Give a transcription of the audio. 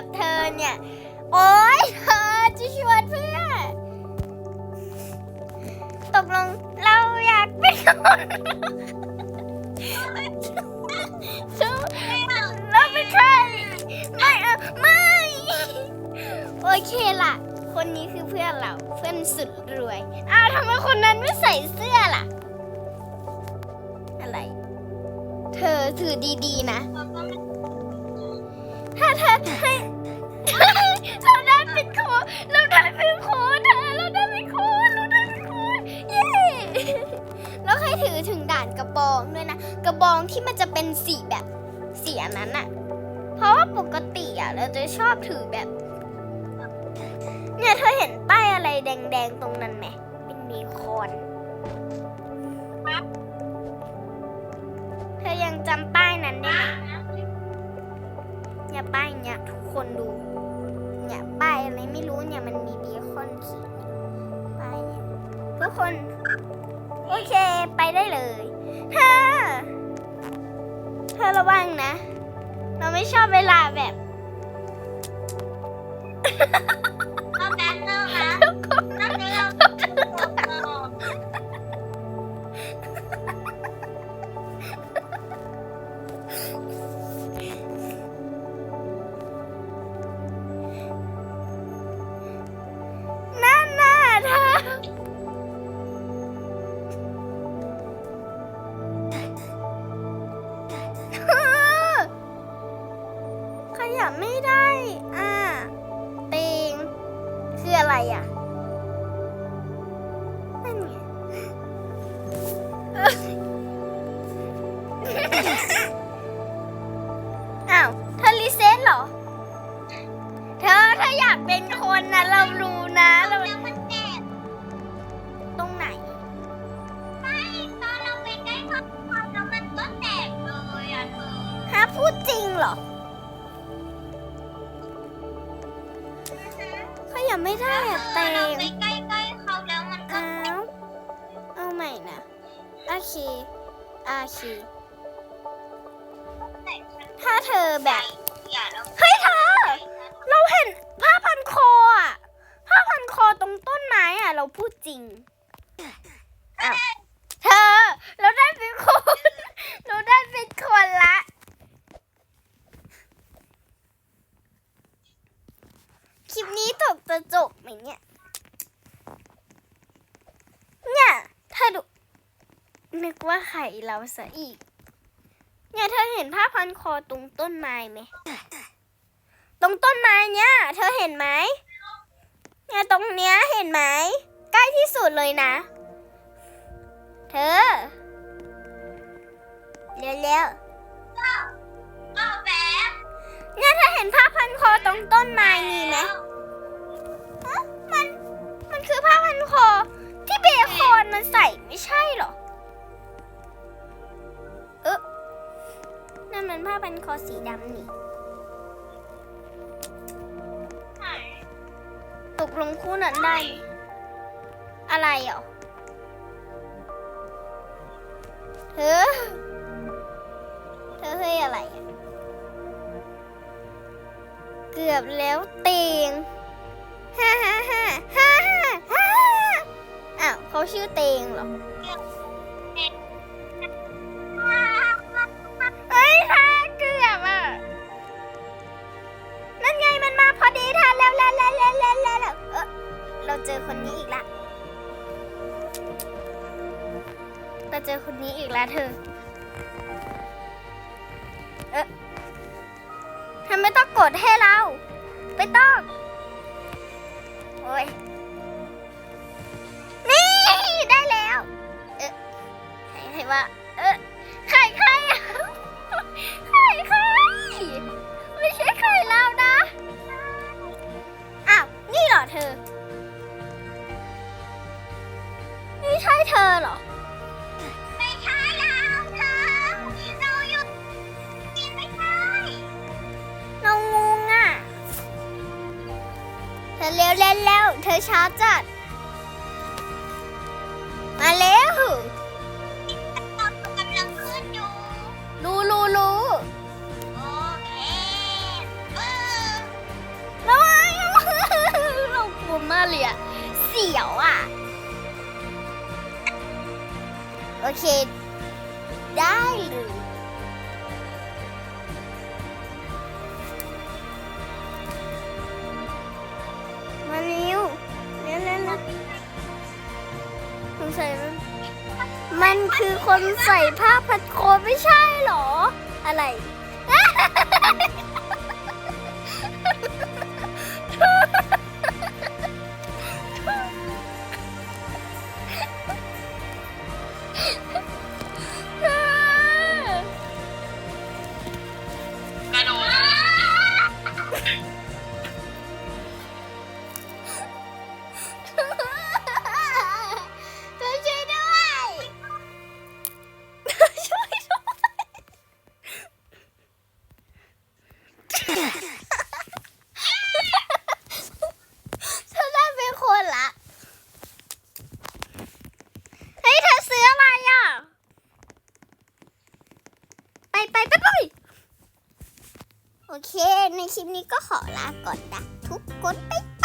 กับเธอเนี่ย โอ๊ยเธอจะชวนเพื่อนตกลงเราอยากเป็นคนสู้เราเป็นใครไม่เอาไม่ โอเคล่ะ คนนี้คือเพื่อนเรา เพื่อนสุดรวย อ้าวทำไมคนนั้นไม่ใส่เสื้อล่ะ อะไร เธอถือดีๆนะ ถ้าเธอให้ ที่มันจะเป็นสีแบบสีอันนั้นอะเพราะว่าปกติอะเราจะชอบถือแบบ เนี่ยเธอเห็นป้ายอะไรแดงๆตรงนั้นไหมเป็นมีคอนเธอยังจำป้ายนั้นได้ไหมเนี่ยป้ายเนี่ยทุกคนดู เนี่ยป้ายอะไรไม่รู้เนี่ยมันมีเบคอนขีดป้ายเนี่ยทุกคน โอเค ไปได้เลยเธอเธอระวังนะ เราไม่ชอบเวลาแบบเอาแบ ออะไรอะนั่นไงเอ้ยอ้าวเธอรีเซ็ตเหรอ เธอถ้าอยากเป็นคนนะเรารู้นะเราแล้วมันแตกตรงไหน ไม่ตอนเราไปใกล้ความความแล้วมันก็แตกเลยอะเธอ ฮะพูดจริงเหรอ ไม่ได้อะเตเรางไปใกล้ใกล้ๆเขาแล้วมันก็อ้าวเอาใหม่นะโอเคโอเคแตกถ้าเธอแบบอย่าแล้วเฮ้ยเธอ เราเห็นผ้าพันคออะผ้าพันคอตรงต้นไม้อะเราพูดจริงอ้าวเธอ เราได้เป็นคน เราได้เป็นคนละ คลิปนี้ตกจะจบไหมเนี่ย เนี่ยถ้าดูนึกว่าไข่เราซะอีก เนี่ยเธอเห็นผ้าพันคอตรงต้นไม้ไหม ตรงต้นไม้เนี่ยเธอเห็นไหมเนี่ยตรงเนี้ยเห็นไหมใกล้ที่สุดเลยนะ เธอ เร็วเอาแบบๆเนี่ยเธอเห็นผ้าพันคอตรงต้นไม้มีไหมฮะมัน มันคือผ้าพันคอที่เบคอนมันใส่ไม่ใช่เหรอ เออนั่นมันผ้าพันคอสีดำนี่ตกลงคู่นั้นได้ อะไรเหรอเธอเธอเฮ้ยอะไร เกือบแล้วเตียงฮ่าฮ่าฮ่าฮ่า เขาชื่อเตงเหรอเฮ้ยท่าเกือบอะ นั่นไงมันมาพอดีท่าแล้วแล้วแล้วแล้วแล้วแล้วแล้วเออเราเจอคนนี้อีกละเราเจอคนนี้อีกแล้วเธอ เออทำไมต้องกดให้เรา ไม่ต้อง โอ้ย ว่า เออใครใครอะใครใครไม่ใช่ใครเรานะ อ้าว นี่เหรอเธอ นี่ใช่เธอเหรอ ไม่ใช่เราเธอเราอยู่นี่ไม่ใช่เรางงอะ เธอเร็วเร็วเร็วเธอช้าจัด สียวอะ โอเค ได้เลยมาเร็วเร็วเร็วเร็วสงสัยมันมันคือคนใส่ผ้าพัดโคนไม่ใช่เหรอ อะไร เค ในคลิปนี้ก็ขอลาก่อนนะ ทุกคนไป